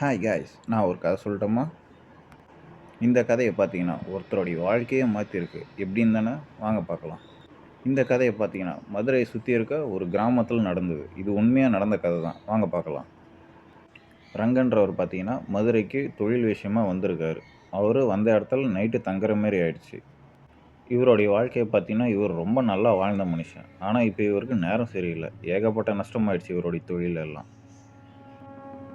Hi guys நான் ஒரு கதை சொல்லட்டுமா? இந்த கதையை பார்த்தீங்கன்னா ஒருத்தருடைய வாழ்க்கையே மாற்றிருக்கு எப்படின்னு தானே வாங்க பார்க்கலாம். இந்த கதையை பார்த்தீங்கன்னா மதுரையை சுற்றி இருக்க ஒரு கிராமத்தில் நடந்தது. இது உண்மையாக நடந்த கதை தான். வாங்க பார்க்கலாம். ரங்கன்றவர் பார்த்தீங்கன்னா மதுரைக்கு தொழில் விஷயமாக வந்திருக்காரு. அவர் வந்த இடத்துல நைட்டு தங்குற மாதிரி ஆயிடுச்சு. இவருடைய வாழ்க்கையை பார்த்தீங்கன்னா இவர் ரொம்ப நல்லா வாழ்ந்த மனுஷன். ஆனால் இப்போ இவருக்கு நேரம் சரியில்லை. ஏகப்பட்ட நஷ்டமாயிடுச்சு இவருடைய தொழிலெல்லாம்.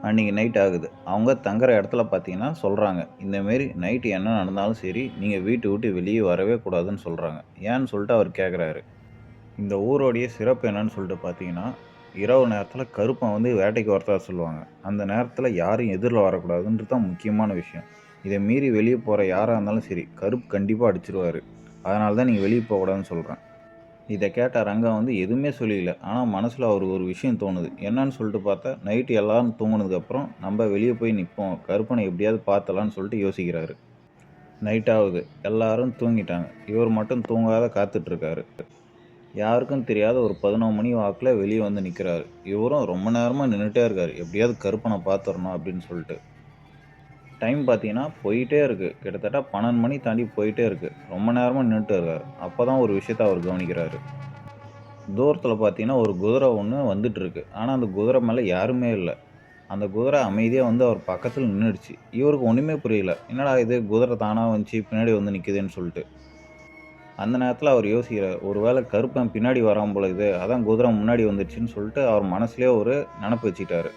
அன்றைக்கி நைட் ஆகுது. அவங்க தங்குற இடத்துல பார்த்தீங்கன்னா சொல்கிறாங்க இந்தமாரி நைட்டு என்ன நடந்தாலும் சரி நீங்கள் வீட்டை விட்டு வெளியே வரவே கூடாதுன்னு சொல்கிறாங்க ஏன்னு சொல்லிட்டு அவர் கேட்குறாரு இந்த ஊரோடைய சிறப்பு என்னன்னு சொல்லிட்டு பார்த்தீங்கன்னா இரவு நேரத்தில் கருப்பன் வந்து வேட்டைக்கு வரதா சொல்லுவாங்க. அந்த நேரத்தில் யாரும் எதிரில் வரக்கூடாதுன்றது தான் முக்கியமான விஷயம். இதை மீறி வெளியே போகிற யாராக இருந்தாலும் சரி கருப்பு கண்டிப்பாக அடிச்சிருவார். அதனால தான் நீங்கள் வெளியே போகக்கூடாதுன்னு சொல்கிறேன் இதை கேட்ட ரங்கம் வந்து எதுவுமே சொல்லிக்கல ஆனால் மனசில் அவர் ஒரு விஷயம் தோணுது. என்னன்னு சொல்லிட்டு பார்த்தா நைட்டு எல்லாரும் தூங்கினதுக்கப்புறம் நம்ம வெளியே போய் நிற்போம் கருப்பனை எப்படியாவது பார்த்தலான்னு சொல்லிட்டு யோசிக்கிறாரு. நைட் ஆகுது. எல்லாரும் தூங்கிட்டாங்க. இவர் மட்டும் தூங்காத காத்துட்ருக்காரு. யாருக்கும் தெரியாத ஒரு பதினொன்று மணி வாக்கில் வெளியே வந்து நிற்கிறாரு இவரும் ரொம்ப நேரமாக நின்றுட்டே இருக்கார். எப்படியாவது கருப்பனை பார்த்துடணும் அப்படின்னு சொல்லிட்டு. டைம் பார்த்தீங்கன்னா போயிட்டே இருக்குது கிட்டத்தட்ட பன்னெண்டு மணி தாண்டி போயிட்டே இருக்குது ரொம்ப நேரமாக நின்றுட்டு இருக்கார். அப்போ தான் ஒரு விஷயத்த அவர் கவனிக்கிறாரு. தூரத்தில் பார்த்தீங்கன்னா ஒரு குதிரை ஒன்று வந்துட்டுருக்கு ஆனால் அந்த குதிரை மேலே யாருமே இல்லை. அந்த குதிரை அமைதியாக வந்து அவர் பக்கத்தில் நின்றுடுச்சு இவருக்கு ஒன்றுமே புரியல. என்னடா இது? குதிரை தானாக வந்துச்சு பின்னாடி வந்து நிற்குதுன்னு சொல்லிட்டு. அந்த நேரத்தில் அவர் யோசிக்கிறார் ஒரு வேளை கருப்பன் பின்னாடி வராமல் போல இது. அதான் குதிரை முன்னாடி வந்துடுச்சுன்னு சொல்லிட்டு அவர் மனசுலேயே ஒரு நினப்பு வச்சுக்கிட்டாரு.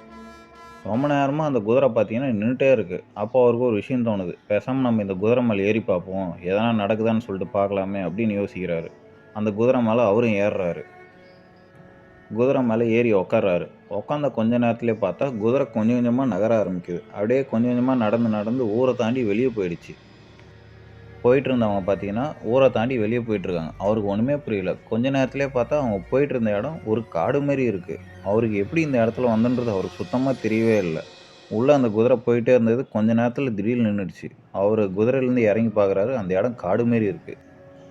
ரொம்ப நேரமாக அந்த குதிரை பார்த்தீங்கன்னா நின்றுட்டே இருக்குது அப்போ அவருக்கு ஒரு விஷயம் தோணுது. பேசாமல் நம்ம இந்த குதிரை மேலே ஏறி பார்ப்போம் எதனா நடக்குதான்னு சொல்லிட்டு பார்க்கலாமே அப்படின்னு யோசிக்கிறாரு. அந்த குதிரை மேலே அவரும் ஏறுறாரு. குதிரை மேலே ஏறி உக்காடுறாரு உட்காந்த கொஞ்ச நேரத்துலேயே பார்த்தா குதிரை கொஞ்சம் கொஞ்சமாக நகர ஆரம்பிக்குது. அப்படியே கொஞ்சம் கொஞ்சமாக நடந்து நடந்து ஊரை தாண்டி வெளியே போயிடுச்சு. போயிட்டு இருந்தவங்க பார்த்தீங்கன்னா ஊரை தாண்டி வெளியே போயிட்டுருக்காங்க. அவருக்கு ஒன்றுமே புரியல. கொஞ்ச நேரத்துலேயே பார்த்தா அவங்க போயிட்டு இருந்த இடம் ஒரு காடு மாதிரி இருக்குது அவருக்கு எப்படி இந்த இடத்துல வந்துன்றது அவருக்கு சுத்தமாக தெரியவே இல்லை. உள்ளே அந்த குதிரை போயிட்டே இருந்தது. கொஞ்ச நேரத்தில் திடீர்னு நின்றுடுச்சு அவர் குதிரையிலேருந்து இறங்கி பார்க்குறாரு அந்த இடம் காடு மாரி இருக்குது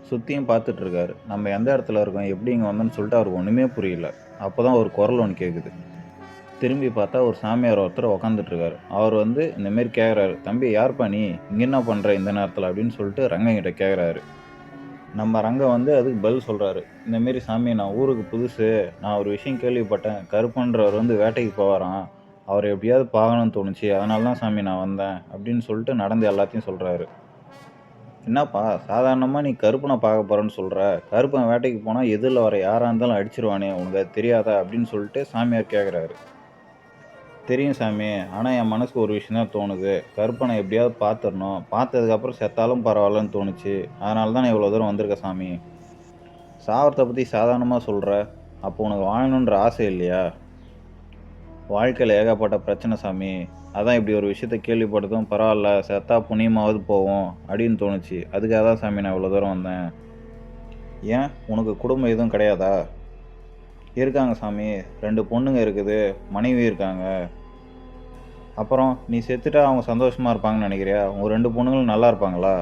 சுற்றியும் பார்த்துட்ருக்காரு நம்ம எந்த இடத்துல இருக்கோம்? எப்படி இங்கே வந்தோன்னு சொல்லிட்டு அவருக்கு ஒன்றுமே புரியல. அப்போ தான் ஒரு குரல் ஒன்று கேட்குது திரும்பி பார்த்தா ஒரு சாமியார் ஒருத்தர் உக்காந்துட்ருக்காரு. அவர் வந்து இந்தமாரி கேட்குறாரு தம்பி யார்ப்பா நீ? இங்கே என்ன பண்ணுற இந்த நேரத்தில்? அப்படின்னு சொல்லிட்டு ரங்கங்கிட்ட கேட்குறாரு நம்ம ரங்கம் வந்து அதுக்கு பதில் சொல்கிறாரு இந்தமாரி சாமி நான் ஊருக்கு புதுசு. நான் ஒரு விஷயம் கேள்விப்பட்டேன். கருப்பன்றவர் வந்து வேட்டைக்கு போவாராம். அவர் எப்படியாவது பார்க்கணும்னு தோணுச்சு. அதனால தான் சாமி நான் வந்தேன். அப்படின்னு சொல்லிட்டு நடந்து எல்லாத்தையும் சொல்கிறாரு என்னப்பா சாதாரணமாக நீ கருப்பனை பார்க்க போகிறேன்னு சொல்கிற கருப்பன் வேட்டைக்கு போனால் எதிரில் வர யாராக இருந்தாலும் அடிச்சிருவானே. உனக்கு அது தெரியாதா? அப்படின்னு சொல்லிட்டு சாமியார் கேட்குறாரு தெரியும் சாமி. ஆனால் என் மனசுக்கு ஒரு விஷயம் தான் தோணுது. கருப்பனை எப்படியாவது பார்த்துடணும் பார்த்ததுக்கப்புறம் செத்தாலும் பரவாயில்லன்னு தோணுச்சு. அதனால தான் நான் இவ்வளோ தூரம் வந்திருக்கேன் சாமி. சாவரத்தை பற்றி சாதாரணமாக சொல்கிற அப்போ உனக்கு வாழணுன்ற ஆசை இல்லையா? வாழ்க்கையில் ஏகப்பட்ட பிரச்சனை சாமி. அதான் இப்படி ஒரு விஷயத்த கேள்விப்பட்டதும் பரவாயில்ல செத்தா புண்ணியமாவது போவோம் அப்படின்னு தோணுச்சு. அதுக்காக தான் சாமி நான் இவ்வளோ தூரம் வந்தேன். ஏன்? உனக்கு குடும்பம் எதுவும் கிடையாதா? இருக்காங்க சாமி ரெண்டு பொண்ணுங்க இருக்குது மனைவி இருக்காங்க. அப்புறம் நீ செத்துட்டா அவங்க சந்தோஷமாக இருப்பாங்கன்னு நினைக்கிறியா? உங்கள் ரெண்டு பொண்ணுங்களும் நல்லா இருப்பாங்களா?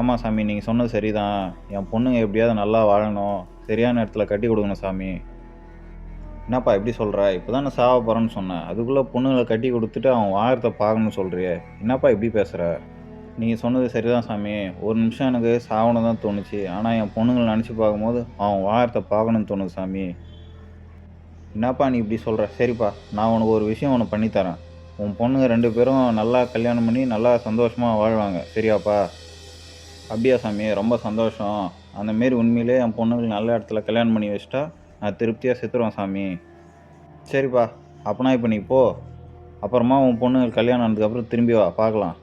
ஆமாம் சாமி நீங்கள் சொன்னது சரிதான். என் பொண்ணுங்க எப்படியாவது நல்லா வாழணும். சரியான இடத்துல கட்டி கொடுக்கணும் சாமி. என்னப்பா எப்படி சொல்கிற இப்போ தான் நான் சாவ போகிறேன்னு சொன்னேன். அதுக்குள்ளே பொண்ணுங்களை கட்டி கொடுத்துட்டு அவன் வாழறத பார்க்கணும்னு சொல்கிறியே என்னப்பா எப்படி பேசுகிற நீங்கள் சொன்னது சரிதான் சாமி. ஒரு நிமிஷம் எனக்கு சாவணும் தான் தோணுச்சு. ஆனால் என் பொண்ணுங்களை நினச்சி பார்க்கும்போது அவன் வாழத்தை பார்க்கணும்னு தோணுது சாமி. என்னப்பா நீ இப்படி சொல்கிற சரிப்பா நான் உனக்கு ஒரு விஷயம் உனக்கு பண்ணித்தரேன் உன் பொண்ணுங்க ரெண்டு பேரும் நல்லா கல்யாணம் பண்ணி நல்லா சந்தோஷமாக வாழ்வாங்க. சரியாப்பா? அப்படியா சாமி? ரொம்ப சந்தோஷம். அந்தமாரி உண்மையிலே என் பொண்ணுங்களுக்கு நல்ல இடத்துல கல்யாணம் பண்ணி வச்சுட்டா நான் திருப்தியாக செத்துருவேன் சாமி. சரிப்பா அப்போனா இப்போ நீ போ. அப்புறமா உன் பொண்ணுங்களுக்கு கல்யாணம் ஆனதுக்கப்புறம் திரும்பி வா பார்க்கலாம்.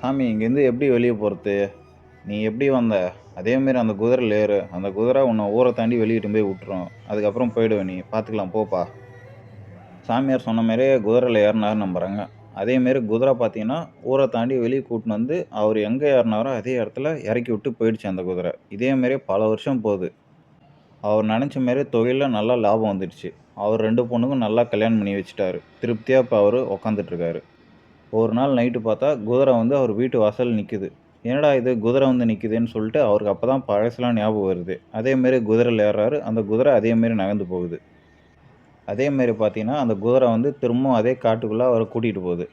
சாமி இங்கேருந்து எப்படி வெளியே போகிறது நீ எப்படி வந்த? அதேமாரி அந்த குதிரையில் ஏறு. அந்த குதிரை உன்னை ஊரை தாண்டி வெளியிட்டு போய் விட்டுரும். அதுக்கப்புறம் போயிடுவேன் நீ. பார்த்துக்கலாம் போப்பா. சாமியார் சொன்ன மாதிரியே குதிரையில் ஏறினார் நம்புகிறாங்க அதேமாரி குதிரை பார்த்தீங்கன்னா ஊரை தாண்டி வெளியே கூட்டின்னு வந்து அவர் எங்கே ஏறினாரோ அதே இடத்துல இறக்கி விட்டு போயிடுச்சு அந்த குதிரை. இதேமாரி பல வருஷம் போகுது. அவர் நினச்ச மாரி தொழிலில் நல்லா லாபம் வந்துடுச்சு. அவர் ரெண்டு பொண்ணுக்கும் நல்லா கல்யாணம் பண்ணி வச்சுட்டாரு. திருப்தியாக இப்போ அவர் உக்காந்துட்ருக்காரு ஒரு நாள் நைட்டு பார்த்தா குதிரை வந்து அவர் வீட்டு வாசல் நிற்குது என்னடா இது? குதிரை வந்து நிற்குதுன்னு சொல்லிட்டு அவருக்கு அப்போ தான் பழசெலாம் ஞாபகம் வருது. அதேமாரி குதிரையில் ஏறுறாரு. அந்த குதிரை அதேமாரி நகர்ந்து போகுது. அதேமாரி பார்த்தீங்கன்னா அந்த குதிரை வந்து திரும்பவும் அதே காட்டுக்குள்ளே அவரை கூட்டிகிட்டு போகுது.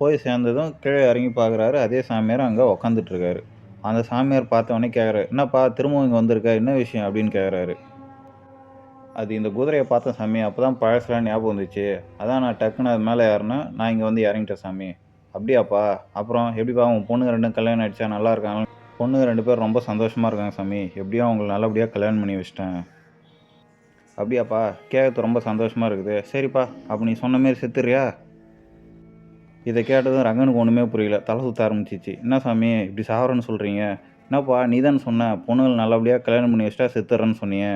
போய் சேர்ந்ததும் கீழே இறங்கி பார்க்குறாரு. அதே சாமியார் அங்கே உக்காந்துட்ருக்காரு அந்த சாமியார் பார்த்தவொடனே கேட்குறாரு என்னப்பா திரும்பவும் இங்கே வந்திருக்கா? என்ன விஷயம்? அப்படின்னு கேட்குறாரு அது இந்த குதிரையை பார்த்த சாமி அப்போ தான் பழசுலாம் ஞாபகம் வந்துச்சு. அதான் நான் டக்குன்னு அது மேலே ஏறினேன். நான் இங்கே வந்து இறங்கிட்டேன் சாமி. அப்படியாப்பா? அப்புறம் எப்படிப்பா உன் பொண்ணுங்க ரெண்டும் கல்யாணம் ஆயிடுச்சா? நல்லா இருக்காங்க. பொண்ணுங்க ரெண்டு பேரும் ரொம்ப சந்தோஷமாக இருக்காங்க சாமி. எப்படியோ அவங்களை நல்லபடியாக கல்யாணம் பண்ணி வச்சிட்டேன். அப்படியாப்பா? கேட்கறது ரொம்ப சந்தோஷமாக இருக்குது. சரிப்பா அப்போ நீ சொன்ன மாரி செத்துறியா? இதை கேட்டதும் ரங்கனுக்கு ஒன்றுமே புரியல. தலை சுத்த ஆரம்பிச்சிச்சு. என்ன சாமி இப்படி சாகிறேன்னு சொல்கிறீங்க என்னப்பா நீ தானே சொன்ன பொண்ணுங்களை நல்லபடியாக கல்யாணம் பண்ணி வச்சிட்டா செத்துறேன்னு சொன்னீங்க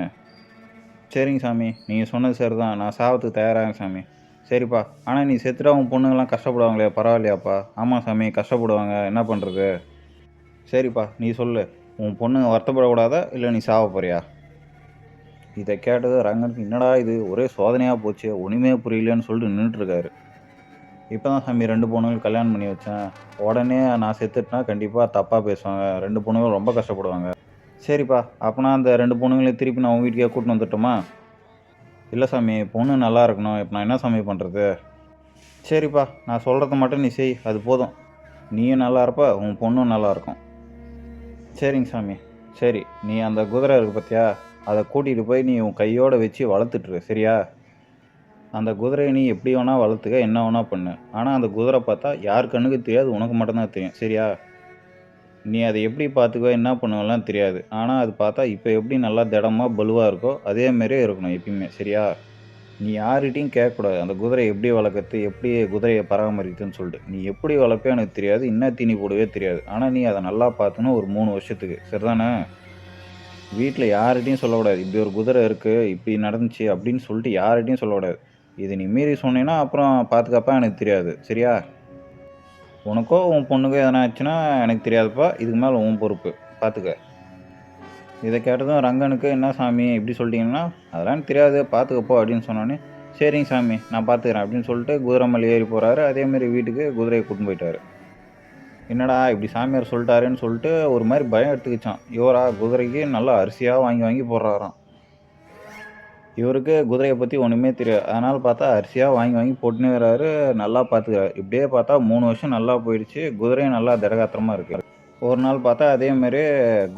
சரிங்க சாமி. நீங்கள் சொன்னது சரி தான் நான் சாவத்துக்கு தயாராக சாமி. சரிப்பா. ஆனால் நீ செத்துட்டா உன் பொண்ணுங்களாம் கஷ்டப்படுவாங்களே. பரவாயில்லையாப்பா. ஆமாம் சாமி கஷ்டப்படுவாங்க. என்ன பண்ணுறது சரிப்பா நீ சொல்லு. உன் பொண்ணுங்க வருத்தப்படக்கூடாதா? இல்லை நீ சாவ போறியா? இதை கேட்டது ரங்கனுக்கு என்னடா இது? ஒரே சோதனையாக போச்சு. ஒன்றுமே புரியலன்னு சொல்லிட்டு நின்றுட்டுருக்காரு இப்போ தான் சாமி ரெண்டு பொண்ணுங்கள் கல்யாணம் பண்ணி வச்சேன். உடனே நான் செத்துட்டேன்னா கண்டிப்பாக தப்பாக பேசுவாங்க. ரெண்டு பொண்ணுங்களும் ரொம்ப கஷ்டப்படுவாங்க. சரிப்பா அப்போனா அந்த ரெண்டு பொண்ணுங்களையும் திருப்பி நான் உங்கள் வீட்டுக்கே கூட்டின்னு வந்துட்டோமா? இல்லை சாமி பொண்ணு நல்லா இருக்கணும். இப்போ நான் என்ன சாமி பண்ணுறது சரிப்பா நான் சொல்கிறத மட்டும் நீ செய். அது போதும். நீயும் நல்லா இருப்ப உன் பொண்ணும் நல்லா இருக்கும். சரிங்க சாமி. சரி நீ அந்த குதிரை இருக்கு பார்த்தியா அதை கூட்டிகிட்டு போய் நீ உன் கையோடு வச்சு வளர்த்துட்ரு சரியா? அந்த குதிரையை நீ எப்படி வேணால் வளர்த்துக்க என்ன வேணால் பண்ணு. ஆனால் அந்த குதிரை பார்த்தா யார் கண்ணுக்கு தெரியாது உனக்கு மட்டும்தான் தெரியும் சரியா? நீ அதை எப்படி பார்த்துக்கோ என்ன பண்ணுவலாம் தெரியாது. ஆனால் அது பார்த்தா இப்போ எப்படி நல்லா திடமாக பலுவாக இருக்கோ அதே மாதிரியே இருக்கணும் எப்பயுமே சரியா? நீ யார்கிட்டையும் கேட்கக்கூடாது. அந்த குதிரை எப்படி வளர்க்குறது எப்படி குதிரையை பராமரிக்குதுன்னு சொல்லிட்டு. நீ எப்படி வளர்ப்பே எனக்கு தெரியாது என்ன தீனி போடவே தெரியாது. ஆனால் நீ அதை நல்லா பார்த்துன்னு ஒரு மூணு வருஷத்துக்கு சரிதானே? வீட்டில் யார்கிட்டையும் சொல்லக்கூடாது. இப்படி ஒரு குதிரை இருக்குது இப்படி நடந்துச்சு அப்படின்னு சொல்லிட்டு யார்கிட்டையும் சொல்லக்கூடாது. இது நீ மீறி சொன்னீங்கன்னா அப்புறம் பாதுகாப்பாக எனக்கு தெரியாது சரியா? உனக்கோ உன் பொண்ணுக்கோ எதனா ஆச்சுன்னா எனக்கு தெரியாதுப்பா. இதுக்கு மேலே உன் பொறுப்பு. பார்த்துக்க இதை கேட்டதும் ரங்கனுக்கு என்ன சாமி? இப்படி சொல்லிட்டீங்கன்னா? அதெல்லாம் எனக்கு தெரியாது. பார்த்துக்கப்போ அப்படின்னு சொன்னோன்னே சரிங்க சாமி நான் பார்த்துக்கிறேன் அப்படின்னு சொல்லிட்டு குதிரை மலை ஏறி போகிறாரு அதேமாரி வீட்டுக்கு குதிரையை கூட்டின்னு போயிட்டாரு. என்னடா இப்படி சாமியார் சொல்லிட்டாருன்னு சொல்லிட்டு ஒரு மாதிரி பயம் எடுத்துக்கிச்சான் இவரா குதிரைக்கு நல்லா அரிசியாக வாங்கி வாங்கி போடுறாராம். இவருக்கு குதிரையை பற்றி ஒன்றுமே தெரியாது. அதனால் பார்த்தா அரிசியாக வாங்கி வாங்கி போட்டுன்னு வர்றாரு நல்லா பார்த்துக்கிறாரு இப்படியே பார்த்தா மூணு வருஷம் நல்லா போயிடுச்சு. குதிரையும் நல்லா திடகாத்திரமாக இருக்குது ஒரு நாள் பார்த்தா அதேமாரி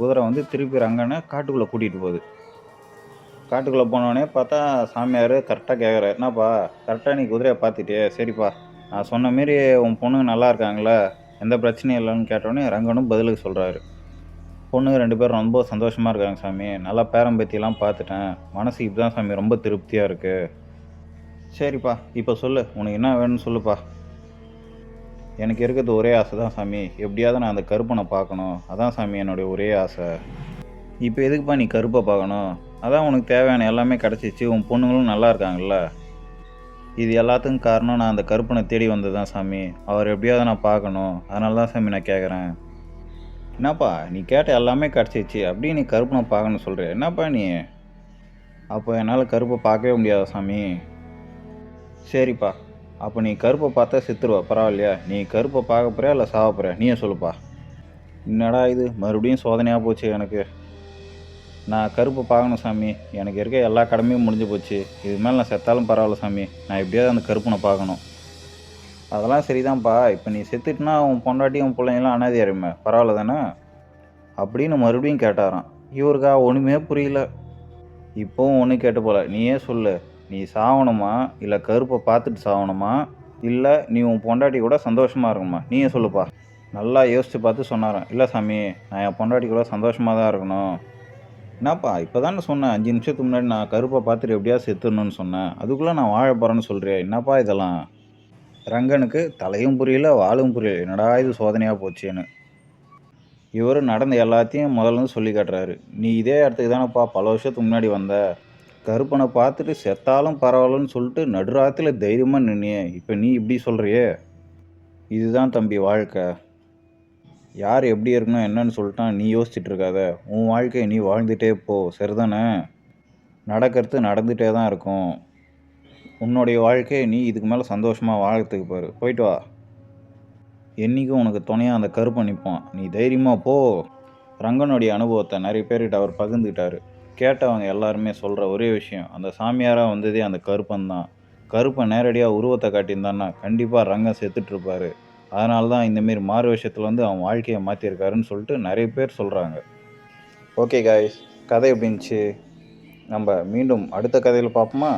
குதிரை வந்து திருப்பி ரங்கனை காட்டுக்குள்ளே கூட்டிகிட்டு போகுது. காட்டுக்குள்ளே போனோடனே பார்த்தா சாமியார் கரெக்டாக கேட்குறாரு என்னப்பா கரெக்டாக நீ குதிரையை பார்த்துட்டியே? சரிப்பா. நான் சொன்ன மாரி உன் பொண்ணுங்க நல்லா இருக்காங்களா? எந்த பிரச்சனையும் இல்லைன்னு கேட்டோடனே ரங்கனும் பதிலுக்கு சொல்கிறாரு பொண்ணுங்க ரெண்டு பேரும் ரொம்ப சந்தோஷமாக இருக்காங்க சாமி. நல்லா பேரம்பத்தியெல்லாம் பார்த்துட்டேன். மனசு இப்படி சாமி ரொம்ப திருப்தியாக இருக்குது சரிப்பா இப்போ சொல்லு உனக்கு என்ன வேணும்னு சொல்லுப்பா. எனக்கு இருக்கிறது ஒரே ஆசை தான் சாமி. எப்படியாவது நான் அந்த கருப்பனை பார்க்கணும். அதான் சாமி என்னுடைய ஒரே ஆசை. இப்போ எதுக்குப்பா நீ கருப்பை பார்க்கணும்? அதான் உனக்கு தேவையான எல்லாமே கிடச்சிச்சு. உன் பொண்ணுங்களும் நல்லா இருக்காங்கல்ல. இது எல்லாத்துக்கும் காரணம் நான் அந்த கருப்பனை தேடி வந்தது தான் சாமி. அவர் எப்படியாவது நான் பார்க்கணும். அதனால தான் சாமி நான் கேட்குறேன் என்னப்பா நீ கேட்ட எல்லாமே கிடச்சிச்சு அப்படியே நீ கருப்பனை பார்க்கணும்னு சொல்கிற என்னப்பா நீ? அப்போ என்னால் கருப்பை பார்க்கவே முடியாதா சாமி? சரிப்பா. அப்போ நீ கருப்பை பார்த்தா செத்துருவ. பரவாயில்லையா? நீ கருப்பை பார்க்க போறியா இல்லை சாவ போறியா? நீயே சொல்லுப்பா. என்னடா இது? மறுபடியும் சோதனையாக போச்சு எனக்கு. நான் கருப்பை பார்க்கணும் சாமி. எனக்கு இருக்க எல்லா கடமையும் முடிஞ்சு போச்சு. இது மேலே நான் செத்தாலும் பரவாயில்ல சாமி. நான் எப்படியாவது அந்த கருப்பனை பார்க்கணும். அதெல்லாம் சரிதான்ப்பா இப்போ நீ செத்துட்டுனா உன் பொண்டாட்டி உன் பிள்ளைங்களாம் அனாதியாருமே பரவாயில்ல தானே? அப்படின்னு மறுபடியும் கேட்டாராம். இவருக்கா ஒன்றுமே புரியல. இப்போவும் ஒன்றும் கேட்டு போல. நீயே சொல்லு. நீ சாவணுமா? இல்லை கருப்பை பார்த்துட்டு சாவணுமா? இல்லை நீ உன் பொண்டாட்டி கூட சந்தோஷமாக இருக்குமா? நீயே சொல்லுப்பா. நல்லா யோசித்து பார்த்து சொன்னாராம். இல்லை சாமி நான் என் பொண்டாட்டி கூட சந்தோஷமாக தான் இருக்கணும். என்னப்பா இப்போ தானே சொன்னேன். அஞ்சு நிமிஷத்துக்கு முன்னாடி நான் கருப்பை பார்த்துட்டு எப்படியா செத்துடணும்னு சொன்னேன். அதுக்குள்ளே நான் வாழ போகிறேன்னு சொல்கிறேன் என்னப்பா இதெல்லாம்? ரங்கனுக்கு தலையும் புரியல வாழும் புரியல. என்னடா இது சோதனையாக போச்சேன்னு. இவர் நடந்த எல்லாத்தையும் முதல்ல இருந்து சொல்லி காட்டுறாரு. நீ இதே இடத்துக்கு தானேப்பா பல வருஷத்துக்கு முன்னாடி வந்த. கருப்பனை பார்த்துட்டு செத்தாலும் பரவாயில்லன்னு சொல்லிட்டு நடுராத்தில் தைரியமாக நின்னியே. இப்போ நீ இப்படி சொல்கிறியே இதுதான் தம்பி வாழ்க்கை. யார் எப்படி இருக்கணும் என்னன்னு சொல்லிட்டான் நீ யோசிச்சுட்டு இருக்காத. உன் வாழ்க்கையை நீ வாழ்ந்துட்டே போ. சரிதானே? நடக்கிறது நடந்துகிட்டே தான் இருக்கும். உன்னுடைய வாழ்க்கையை நீ இதுக்கு மேலே சந்தோஷமாக வாழறதுக்கு பாரு. போயிட்டு வா. என்றைக்கும் உனக்கு துணையாக அந்த கருப்பை நிற்பான் நீ தைரியமாக போ. ரங்கனுடைய அனுபவத்தை நிறைய பேர்கிட்ட அவர் பகிர்ந்துக்கிட்டாரு. கேட்டவங்க எல்லாருமே சொல்கிற ஒரே விஷயம் அந்த சாமியாராக வந்ததே அந்த கருப்பன் தான். கருப்பை நேரடியாக உருவத்தை காட்டியிருந்தான்னா கண்டிப்பாக ரங்கம் செத்துட்ருப்பாரு அதனால தான் இந்தமாரி மாறு விஷயத்தில் வந்து அவன் வாழ்க்கையை மாற்றிருக்காருன்னு சொல்லிட்டு நிறைய பேர் சொல்கிறாங்க ஓகே காய்ஸ் கதை எப்படி இருந்துச்சு நம்ம மீண்டும் அடுத்த கதையில் பார்ப்போமா?